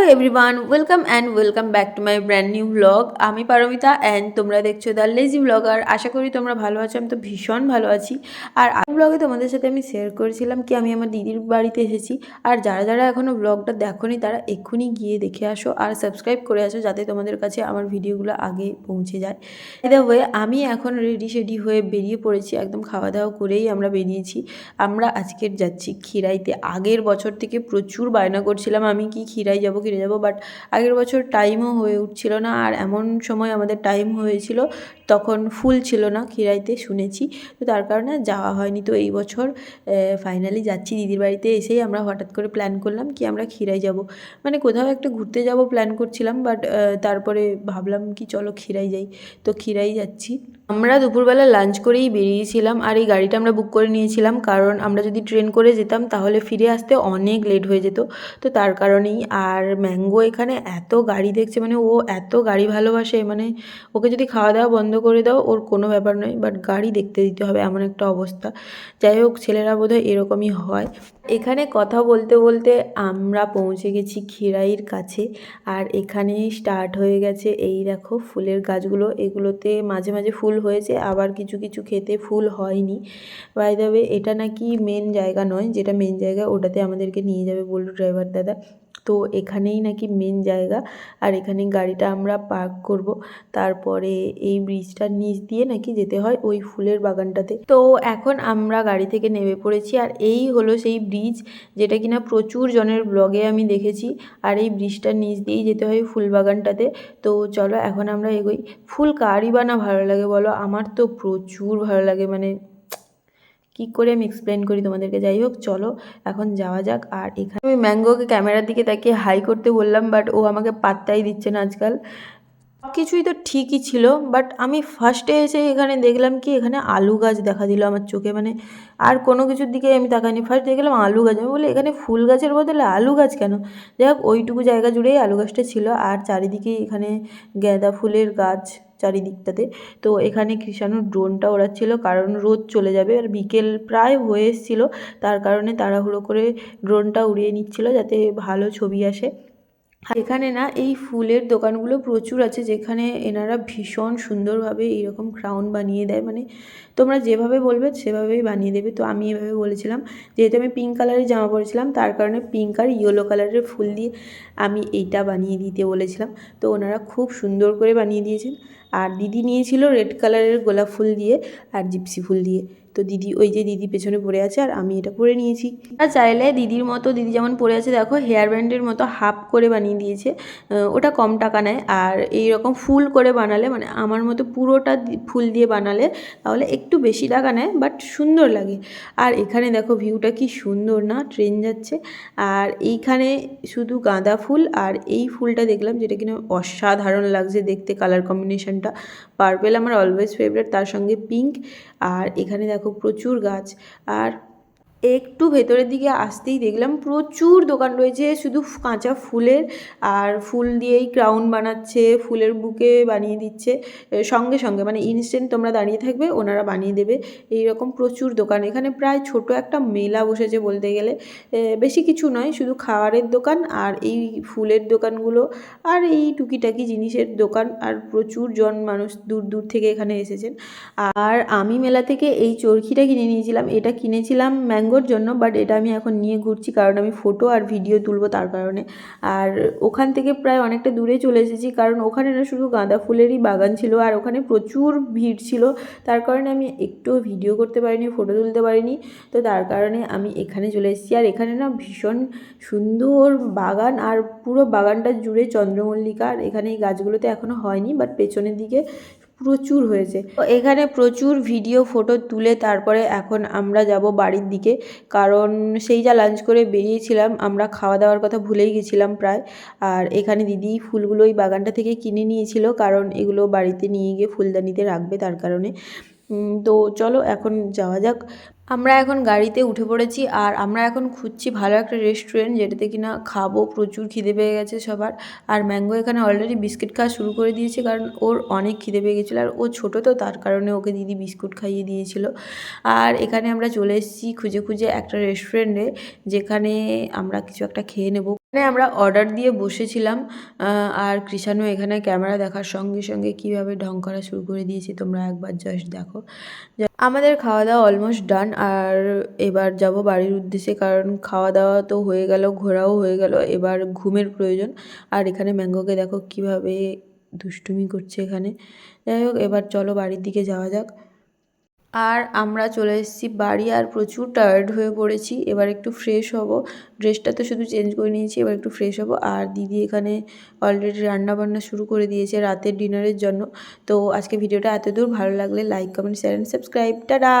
Hello everyone welcome and welcome back to my brand new blog আমি Paromita and তোমরা দেখছ the lazy blogger আশা করি তোমরা ভালো আছো, আমি তো ভীষণ ভালো আছি। আর আগের ব্লগে তোমাদের সাথে আমি শেয়ার করেছিলাম কি আমি আমার দিদির বাড়িতে এসেছি। আর যারা যারা এখনও ব্লগটা দেখোনি, তারা এক্ষুনি গিয়ে দেখে আসো আর সাবস্ক্রাইব করে আসো যাতে তোমাদের কাছে আমার ভিডিওগুলো আগে পৌঁছে যায়। এদা হয়ে আমি এখন রেডি শেডি হয়ে বেরিয়ে পড়েছি। একদম খাওয়া দাওয়া করেই আমরা বেরিয়েছি। আমরা আজকের যাচ্ছি খিরাইতে। আগের বছর থেকে প্রচুর বায়না করছিলাম আমি কি খিরাই যাব খিরাই যাব বাট আগের বছর টাইমও হয়ে উঠছিল না, আর এমন সময় আমাদের টাইম হয়েছিল, তখন ফুল ছিল না খিরাইতে শুনেছি, তো তার কারণে যাওয়া হয়নি, তো এই বছর ফাইনালি যাচ্ছি, দিদির বাড়িতে এসেই আমরা হঠাৎ করে প্ল্যান করলাম কি আমরা খিরাই যাব। মানে কোথাও একটা ঘুরতে যাব প্ল্যান করছিলাম বাট তারপরে ভাবলাম কি চলো খিরাই যাই, তো খিরাই যাচ্ছি। আমরা দুপুরবেলা লাঞ্চ করেই বেরিয়েছিলাম, আর এই গাড়িটা আমরা বুক করে নিয়েছিলাম, কারণ আমরা যদি ট্রেন করে যেতাম, তাহলে ফিরে আসতে অনেক লেট হয়ে যেত, তো তার কারণেই, আর ম্যাঙ্গো এখানে এত গাড়ি দেখছে মানে ও এত গাড়ি ভালোবাসে মানে ওকে যদি খাওয়া দাওয়া বন্ধ করে দাও, ওর কোনো ব্যাপার নয় বাট গাড়ি দেখতে দিতে হবে, এমন একটা অবস্থা। যাই হোক, ছেলেরা বোধহয় এরকমই হয়। এখানে কথা বলতে বলতে আমরা পৌঁছে গেছি খিরাইয়ের কাছে, আর এখানে স্টার্ট হয়ে গেছে এই দেখো ফুলের গাছগুলো, এগুলোতে মাঝে মাঝে ফুল হয়েছে, আবার কিছু কিছু খেতে ফুল হয়নি। বাই দেবে এটা নাকি মেন জায়গা নয়, যেটা মেন জায়গা ওটাতে আমাদেরকে নিয়ে যাবে বলল ড্রাইভার দাদা। তো এখানেই নাকি মেন জায়গা। আর এখানে গাড়িটা আমরা পার্ক করব। তারপরে এই ব্রিজটার নিচ দিয়ে নাকি যেতে হয় ওই ফুলের বাগানটাতে। তো এখন আমরা গাড়ি থেকে নেমে পড়েছি আর এই হলো সেই ব্রিজ যেটা কিনা প্রচুর জনের ব্লগে আমি দেখেছি। আর এই ব্রিজটার নিচ দিয়েই যেতে হয় ফুল বাগানটাতে। তো চলো এখন আমরা এগোই। ফুল কারই বা না ভালো লাগে বলো? আমার তো প্রচুর ভালো লাগে মানে কি করে আমি এক্সপ্লেন করি তোমাদেরকে? যাই হোক, চলো, এখন যাওয়া যাক। আর এখানে আমি ম্যাঙ্গোকে ক্যামেরার দিকে তাকিয়ে হাই করতে বললাম বাট ও আমাকে পাত্তাই দিচ্ছে না আজকাল। কিছুই তো ঠিকই ছিল বাট আমি ফার্স্টে এসে এখানে দেখলাম কি, এখানে আলু গাছ দেখা দিল আমার চোখে। মানে আর কোনো কিছুর দিকে আমি তাকাইনি। ফার্স্ট দেখলাম আলু গাছ। আমি বলি, এখানে ফুল গাছের বদলে আলু গাছ কেন? যাই হোক, ওইটুকু জায়গা জুড়েই আলু গাছটা ছিল। আর চারিদিকে এখানে গাঁদা ফুলের গাছ। চারিদিকটাতে। তো এখানে কৃষাণুর ড্রোনটা ওড়াচ্ছিল, কারণ রোদ চলে যাবে আর বিকেল প্রায় হয়ে এসেছিল, তার কারণে তাড়াহুড়ো করে ড্রোনটা উড়িয়ে নিচ্ছিল যাতে ভালো ছবি আসে। এখানে না এই ফুলের দোকানগুলো প্রচুর আছে যেখানে এনারা ভীষণ সুন্দরভাবে এইরকম ক্রাউন বানিয়ে দেয়। মানে তোমরা যেভাবে বলবে সেভাবেই বানিয়ে দেবে। তো আমি এভাবে বলেছিলাম, যেহেতু আমি পিঙ্ক কালারের জামা পরেছিলাম, তার কারণে পিঙ্ক আর ইয়েলো কালারের ফুল দিয়ে আমি এইটা বানিয়ে দিতে বলেছিলাম। তো ওনারা খুব সুন্দর করে বানিয়ে দিয়েছেন। আর দিদি নিয়েছিল রেড কালারের গোলাপ ফুল দিয়ে আর জিপসি ফুল দিয়ে। তো দিদি, ওই যে দিদি পেছনে পড়ে আছে আর আমি এটা পরে নিয়েছি। আর চাইলে দিদির মতো, দিদি যেমন পরে আছে, দেখো হেয়ার ব্যান্ডের মতো হাফ করে বানিয়ে দিয়েছে। ওটা কম টাকা নেয় আর এই রকম ফুল করে বানালে মানে আমার মতো পুরোটা ফুল দিয়ে বানালে তাহলে একটু বেশি টাকা নেয় বাট সুন্দর লাগে। আর এখানে দেখো ভিউটা কি সুন্দর না ট্রেন যাচ্ছে। আর এইখানে শুধু গাঁদা ফুল আর এই ফুলটা দেখলাম যেটা কিনা অসাধারণ লাগছে দেখতে কালার কম্বিনেশনটা পার্পেল আমার অলওয়েজ ফেভারেট তার সঙ্গে পিঙ্ক আর এখানে দেখো প্রচুর গাছ। আর একটু ভেতরের দিকে আসতেই দেখলাম প্রচুর দোকান রয়েছে, শুধু কাঁচা ফুলের আর ফুল দিয়েই ক্রাউন বানাচ্ছে, ফুলের বুকে বানিয়ে দিচ্ছে। সঙ্গে সঙ্গে মানে ইনস্ট্যান্ট তোমরা দাঁড়িয়ে থাকবে, ওনারা বানিয়ে দেবে। এই রকম প্রচুর দোকান। এখানে প্রায় ছোট একটা মেলা বসেছে বলতে গেলে। বেশি কিছু নয়, শুধু খাবারের দোকান আর এই ফুলের দোকানগুলো আর এই টুকিটাকি জিনিসের দোকান। আর প্রচুর জন মানুষ দূর দূর থেকে এখানে এসেছেন। আর আমি মেলা থেকে এই চরখিটা কিনে নিয়েছিলাম, এটা কিনেছিলাম ম্যাঙ্গো ম্যাঙ্গোর জন্য বাট এটা আমি এখন নিয়ে ঘুরছি কারণ আমি ফটো আর ভিডিও তুলবো তার কারণে। আর ওখান থেকে প্রায় অনেকটা দূরে চলে এসেছি কারণ ওখানে না শুধু গাঁদা ফুলেরই বাগান ছিল আর ওখানে প্রচুর ভিড় ছিল। তার কারণে আমি একটু ভিডিও করতে পারিনি ফটো তুলতে পারিনি। তো তার কারণে আমি এখানে চলে এসেছি। আর এখানে না ভীষণ সুন্দর বাগান আর পুরো বাগানটা জুড়ে চন্দ্রমল্লিকা। আর এখানে এই গাছগুলোতে এখনও হয়নি বাট পেছনের দিকে প্রচুর হয়েছে। এখানে প্রচুর ভিডিও ফটো তুলে তারপরে এখন আমরা যাব বাড়ির দিকে। কারণ সেই যা লাঞ্চ করে বেরিয়েছিলাম, আমরা খাওয়া দাওয়ার কথা ভুলেই গেছিলাম প্রায়। আর এখানে দিদি ফুলগুলো ওই বাগানটা থেকে কিনে নিয়েছিল, কারণ এগুলো বাড়িতে নিয়ে গিয়ে ফুলদানিতে রাখবে তার কারণে। তো চলো এখন যাওয়া যাক। আমরা এখন গাড়িতে উঠে পড়েছি আর আমরা এখন খুঁজছি ভালো একটা রেস্টুরেন্ট যেটাতে কিনা খাব, প্রচুর খিদে পেয়ে গেছে সবার। আর ম্যাঙ্গো এখানে অলরেডি বিস্কিট খাওয়া শুরু করে দিয়েছে কারণ ওর অনেক খিদে পেয়ে গেছিল আর ও ছোটো তো তার কারণে ওকে দিদি বিস্কুট খাইয়ে দিয়েছিল। আর এখানে আমরা চলে এসেছি খুঁজে খুঁজে একটা রেস্টুরেন্টে যেখানে আমরা কিছু একটা খেয়ে নেব। এখানে আমরা অর্ডার দিয়ে বসেছিলাম আর কৃষাণু এখানে ক্যামেরা দেখার সঙ্গে সঙ্গে কীভাবে ঢং করা শুরু করে দিয়েছে তোমরা একবার জাস্ট দেখো। আমাদের খাওয়া দাওয়া অলমোস্ট ডান আর এবার যাব বাড়ির উদ্দেশ্যে, কারণ খাওয়া দাওয়া তো হয়ে গেল, ঘোরাও হয়ে গেল, এবার ঘুমের প্রয়োজন। আর এখানে ম্যাঙ্গোকে দেখো কীভাবে দুষ্টুমি করছে এখানে। যাই হোক, এবার চলো বাড়ির দিকে যাওয়া যাক। আর আমরা চলে এসেছি বাড়ি, আর প্রচুর টায়ার্ড হয়ে পড়েছি। এবার একটু ফ্রেশ হব। ড্রেসটা তো শুধু চেঞ্জ করে নিয়েছি, এবার একটু ফ্রেশ হব। আর দিদি এখানে অলরেডি রান্না বান্না শুরু করে দিয়েছে রাতের ডিনারের জন্য। তো আজকে ভিডিওটা এত দূর ভালো লাগলে like comment share and subscribe tata!